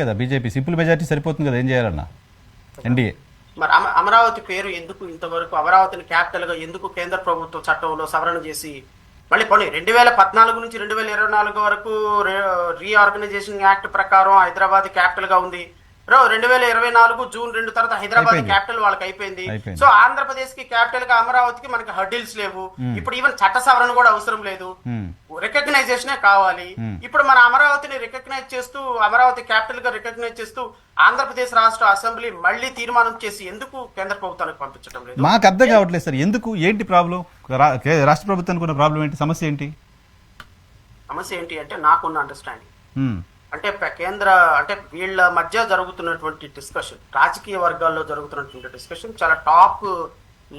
కదా BJP. Simple majority సరిపోతుంది కదా ఏం చేయాలన్నా? ఎన్డీఏ. మరి అమ- అమరావతి పేరు ఎందుకు ఇంతవరకు అమరావతిని క్యాపిటల్గా ఎందుకు కేంద్ర ప్రభుత్వ చట్టంలో సవరణ చేసి మళ్ళీ పోనీ రెండు వేల పద్నాలుగు నుంచి రెండు వేల ఇరవై నాలుగు వరకు రీఆర్గనైజేషన్ యాక్ట్ ప్రకారం హైదరాబాద్ క్యాపిటల్గా ఉంది. రో రెండు వేల ఇరవై నాలుగు జూన్ రెండు తర్వాత హైదరాబాద్. క్యాపిటల్ వాళ్ళకి అయిపోయింది. సో ఆంధ్రప్రదేశ్కి క్యాపిటల్గా అమరావతికి మనకి హర్డిల్స్ లేవు. ఇప్పుడు ఈవెన్ చట్ట సవరణ కూడా అవసరం లేదు. రికగ్నైజేషనే కావాలి. ఇప్పుడు మన అమరావతిని రికగ్నైజ్ చేస్తూ అమరావతి క్యాపిటల్గా రికగ్నైజ్ చేస్తూ ఆంధ్రప్రదేశ్ రాష్ట్ర అసెంబ్లీ మళ్ళీ తీర్మానం చేసి ఎందుకు కేంద్ర ప్రభుత్వానికి పంపించడం లేదు? మాకు అర్థం కావట్లేదు సార్. ఎందుకు? ఏంటి ప్రాబ్లం? రాష్ట్ర ప్రభుత్వానికి ఉన్న ప్రాబ్లం ఏంటి? సమస్య ఏంటి? సమస్య ఏంటి అంటే నాకున్న అండర్స్టాండింగ్. అంటే కేంద్ర అంటే వీళ్ళ మధ్య జరుగుతున్నటువంటి డిస్కషన్ రాజకీయ వర్గాల్లో జరుగుతున్నటువంటి డిస్కషన్ చాలా టాప్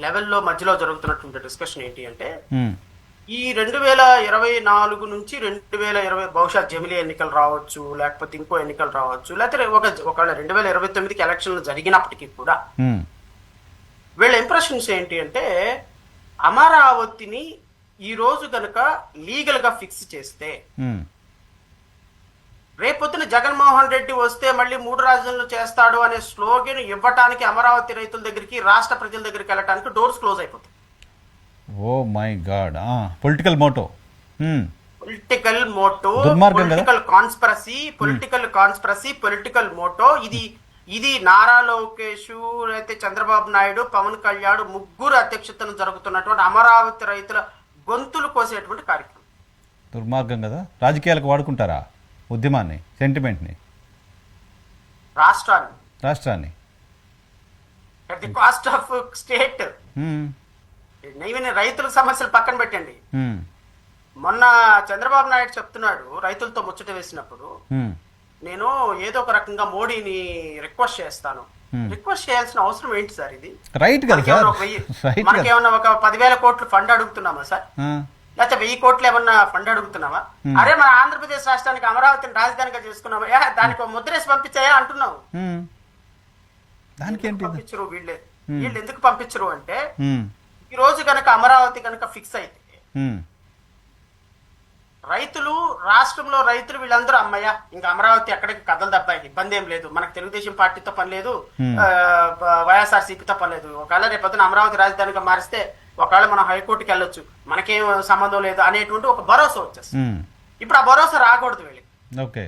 లెవెల్లో మధ్యలో జరుగుతున్నటువంటి డిస్కషన్ ఏంటి అంటే. ఈ రెండు వేల ఇరవై నాలుగు నుంచి రెండు వేల ఇరవై బహుశా జమిలీ ఎన్నికలు రావచ్చు లేకపోతే ఇంకో ఎన్నికలు రావచ్చు లేకపోతే ఒక ఒకవేళ రెండు వేల ఇరవై తొమ్మిదికి ఎలక్షన్లు జరిగినప్పటికీ కూడా. వీళ్ళ ఇంప్రెషన్స్ ఏంటి అంటే అమరావతిని ఈ రోజు గనక లీగల్గా ఫిక్స్ చేస్తే. రేపొద్దున జగన్మోహన్ రెడ్డి వస్తే మళ్ళీ మూడు రాజధానులు చేస్తాడు అనే స్లోగన్ ఇవ్వటానికి అమరావతి రైతుల దగ్గరికి రాష్ట్ర ప్రజల దగ్గరికి వెళ్ళటానికి డోర్స్ క్లోజ్ అయిపోతాయి. ఓ my God. Political motto. Political motto? Political conspiracy political conspiracy political motto. ఇది ఇది నారా లోకేష్ అయితే చంద్రబాబు నాయుడు పవన్ కళ్యాణ్ ముగ్గురు అధ్యక్షతన జరుగుతున్నటువంటి అమరావతి రైతుల గొంతులు కోసేటువంటి కార్యక్రమం. దుర్మార్గం కదా? రాజకీయాలకు వాడుకుంటారా? ఉద్యమాన్ని సెంటిమెంట్ని రాష్ట్రాన్ని రాష్ట్రాన్ని at the cost of state. Even రైతుల సమస్యలు పక్కన పెట్టండి హ్మ్. మొన్న చంద్రబాబు నాయుడు చెప్తున్నాడు రైతులతో ముచ్చట వేసినప్పుడు హ్మ్. నేను ఏదో ఒక రకంగా మోడీని రిక్వెస్ట్ చేస్తాను Hmm. రిక్వెస్ట్ చేయాల్సిన అవసరం ఏంటి సార్ ఇది రైట్ మనకేమన్నా ఒక పదివేల కోట్లు ఫండ్ అడుగుతున్నామా సార్. లేకపోతే వెయ్యి కోట్లు ఏమన్నా ఫండ్ అడుగుతున్నావా అరే మన ఆంధ్రప్రదేశ్ రాష్ట్రానికి అమరావతిని రాజధానిగా చేసుకున్నావా దానికి ముద్రేసి పంపించాయా అంటున్నావు. దానికి? పంపించరు వీళ్ళే వీళ్ళు ఎందుకు పంపించరు అంటే. ఈ రోజు గనక అమరావతి గనక ఫిక్స్ అయితే. రైతులు రాష్ట్రంలో రైతులు వీళ్ళందరూ అమ్మయ్య ఇంకా అమరావతి ఎక్కడికి కథలు దబ్బాయి ఇబ్బంది ఏం లేదు మనకు తెలుగుదేశం పార్టీతో పని లేదు. వైఎస్ఆర్ సిపితో పని లేదు ఒకవేళ రేపొద్దున అమరావతి రాజధానిగా మారిస్తే ఒకవేళ మనం హైకోర్టుకి వెళ్ళొచ్చు మనకేం సంబంధం లేదు అనేటువంటి ఒక భరోసా వచ్చేస్తుంది. ఇప్పుడు ఆ భరోసా రాకూడదు వీళ్ళకి. ఓకే.